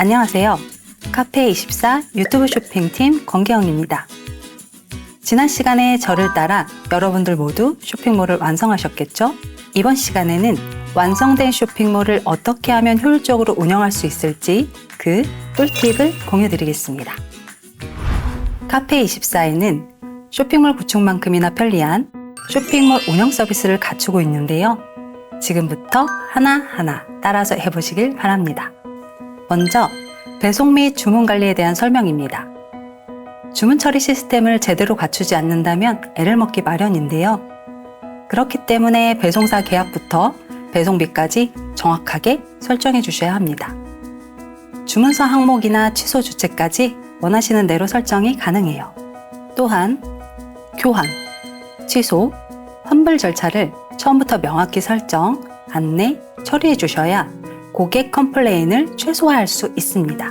안녕하세요. 카페24 유튜브 쇼핑팀 권계영입니다. 지난 시간에 저를 따라 여러분들 모두 쇼핑몰을 완성하셨겠죠? 이번 시간에는 완성된 쇼핑몰을 어떻게 하면 효율적으로 운영할 수 있을지 그 꿀팁을 공유 드리겠습니다. 카페24에는 쇼핑몰 구축만큼이나 편리한 쇼핑몰 운영 서비스를 갖추고 있는데요. 지금부터 하나하나 따라서 해보시길 바랍니다. 먼저 배송 및 주문 관리에 대한 설명입니다. 주문 처리 시스템을 제대로 갖추지 않는다면 애를 먹기 마련인데요. 그렇기 때문에 배송사 계약부터 배송비까지 정확하게 설정해 주셔야 합니다. 주문서 항목이나 취소 주체까지 원하시는 대로 설정이 가능해요. 또한 교환, 취소, 환불 절차를 처음부터 명확히 설정, 안내, 처리해 주셔야 고객 컴플레인을 최소화할 수 있습니다.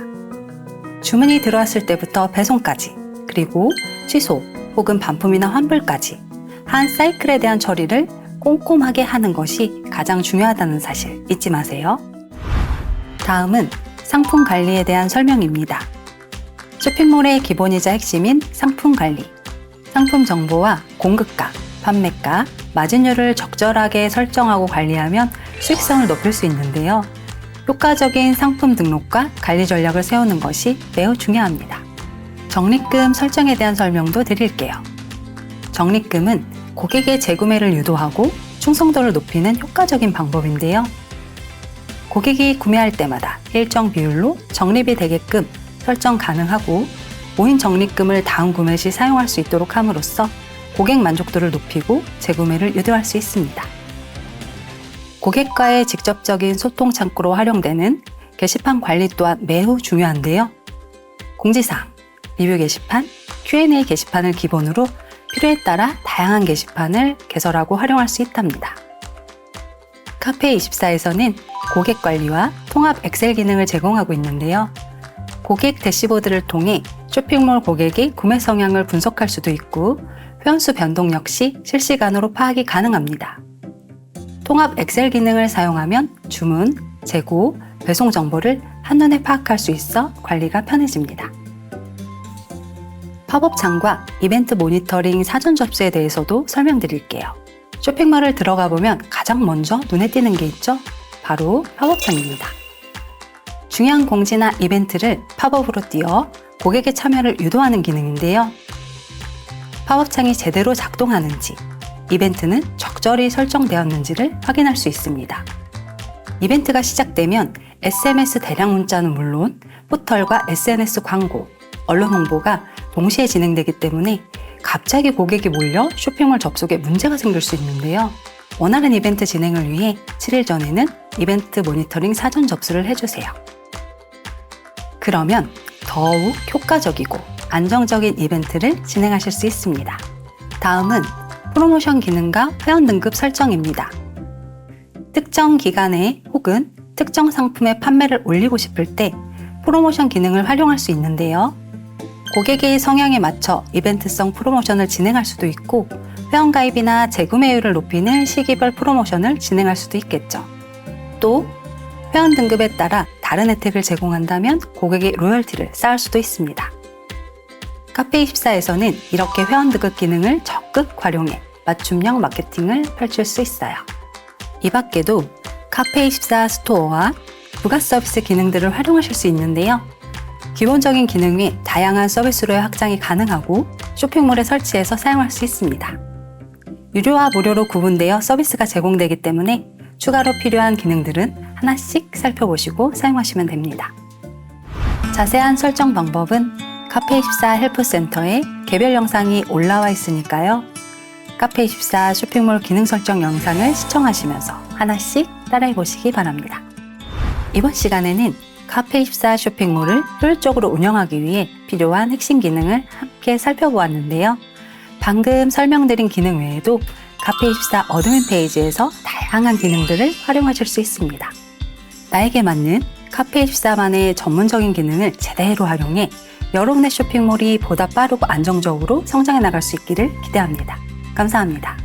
주문이 들어왔을 때부터 배송까지, 그리고 취소 혹은 반품이나 환불까지 한 사이클에 대한 처리를 꼼꼼하게 하는 것이 가장 중요하다는 사실 잊지 마세요. 다음은 상품 관리에 대한 설명입니다. 쇼핑몰의 기본이자 핵심인 상품 관리. 상품 정보와 공급가, 판매가, 마진율을 적절하게 설정하고 관리하면 수익성을 높일 수 있는데요. 효과적인 상품 등록과 관리 전략을 세우는 것이 매우 중요합니다. 적립금 설정에 대한 설명도 드릴게요. 적립금은 고객의 재구매를 유도하고 충성도를 높이는 효과적인 방법인데요. 고객이 구매할 때마다 일정 비율로 적립이 되게끔 설정 가능하고 모인 적립금을 다음 구매 시 사용할 수 있도록 함으로써 고객 만족도를 높이고 재구매를 유도할 수 있습니다. 고객과의 직접적인 소통 창구로 활용되는 게시판 관리 또한 매우 중요한데요. 공지사항, 리뷰 게시판, Q&A 게시판을 기본으로 필요에 따라 다양한 게시판을 개설하고 활용할 수 있답니다. 카페24에서는 고객 관리와 통합 엑셀 기능을 제공하고 있는데요. 고객 대시보드를 통해 쇼핑몰 고객의 구매 성향을 분석할 수도 있고 회원수 변동 역시 실시간으로 파악이 가능합니다. 통합 엑셀 기능을 사용하면 주문, 재고, 배송 정보를 한눈에 파악할 수 있어 관리가 편해집니다. 팝업 창과 이벤트 모니터링 사전 접수에 대해서도 설명드릴게요. 쇼핑몰을 들어가 보면 가장 먼저 눈에 띄는 게 있죠? 바로 팝업 창입니다. 중요한 공지나 이벤트를 팝업으로 띄어 고객의 참여를 유도하는 기능인데요. 팝업 창이 제대로 작동하는지, 이벤트는 적절히 설정되었는지를 확인할 수 있습니다. 이벤트가 시작되면 SMS 대량 문자는 물론 포털과 SNS 광고, 언론 홍보가 동시에 진행되기 때문에 갑자기 고객이 몰려 쇼핑몰 접속에 문제가 생길 수 있는데요. 원하는 이벤트 진행을 위해 7일 전에는 이벤트 모니터링 사전 접수를 해주세요. 그러면 더욱 효과적이고 안정적인 이벤트를 진행하실 수 있습니다. 다음은 프로모션 기능과 회원 등급 설정입니다. 특정 기간에 혹은 특정 상품의 판매를 올리고 싶을 때 프로모션 기능을 활용할 수 있는데요. 고객의 성향에 맞춰 이벤트성 프로모션을 진행할 수도 있고 회원가입이나 재구매율을 높이는 시기별 프로모션을 진행할 수도 있겠죠. 또 회원 등급에 따라 다른 혜택을 제공한다면 고객의 로열티를 쌓을 수도 있습니다. 카페24에서는 이렇게 회원 등급 기능을 적극 활용해 맞춤형 마케팅을 펼칠 수 있어요. 이 밖에도 카페24 스토어와 부가 서비스 기능들을 활용하실 수 있는데요. 기본적인 기능 외 다양한 서비스로의 확장이 가능하고 쇼핑몰에 설치해서 사용할 수 있습니다. 유료와 무료로 구분되어 서비스가 제공되기 때문에 추가로 필요한 기능들은 하나씩 살펴보시고 사용하시면 됩니다. 자세한 설정 방법은 카페24 헬프센터에 개별 영상이 올라와 있으니까요. 카페24 쇼핑몰 기능 설정 영상을 시청하시면서 하나씩 따라해 보시기 바랍니다. 이번 시간에는 카페24 쇼핑몰을 효율적으로 운영하기 위해 필요한 핵심 기능을 함께 살펴보았는데요. 방금 설명드린 기능 외에도 카페24 어드민 페이지에서 다양한 기능들을 활용하실 수 있습니다. 나에게 맞는 카페24만의 전문적인 기능을 제대로 활용해 여러분의 쇼핑몰이 보다 빠르고 안정적으로 성장해 나갈 수 있기를 기대합니다. 감사합니다.